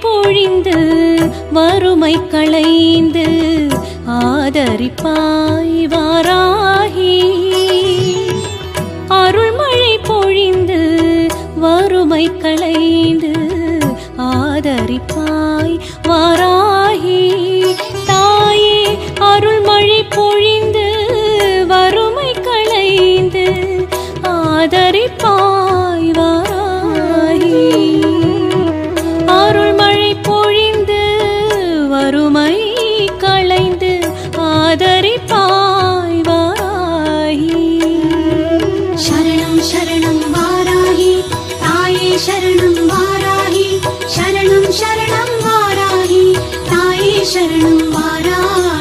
பொழிந்து வறுமை களைந்து ஆதரிப்பாய் வாராகி. அருள்மழை பொழிந்து வறுமை களைந்து ஆதரிப்பாய் வாராகி. தாயே அருள்மழை பொழிந்து வறுமை களைந்து ஆதரிப்பாய் வறுமை களைந்து ஆதரிப்பாய் வாராகி. சரணம் சரணம் வாராகி. தாயே சரணம் வாராகி. சரணம் சரணம் வாராகி. தாயே சரணம் வாராகி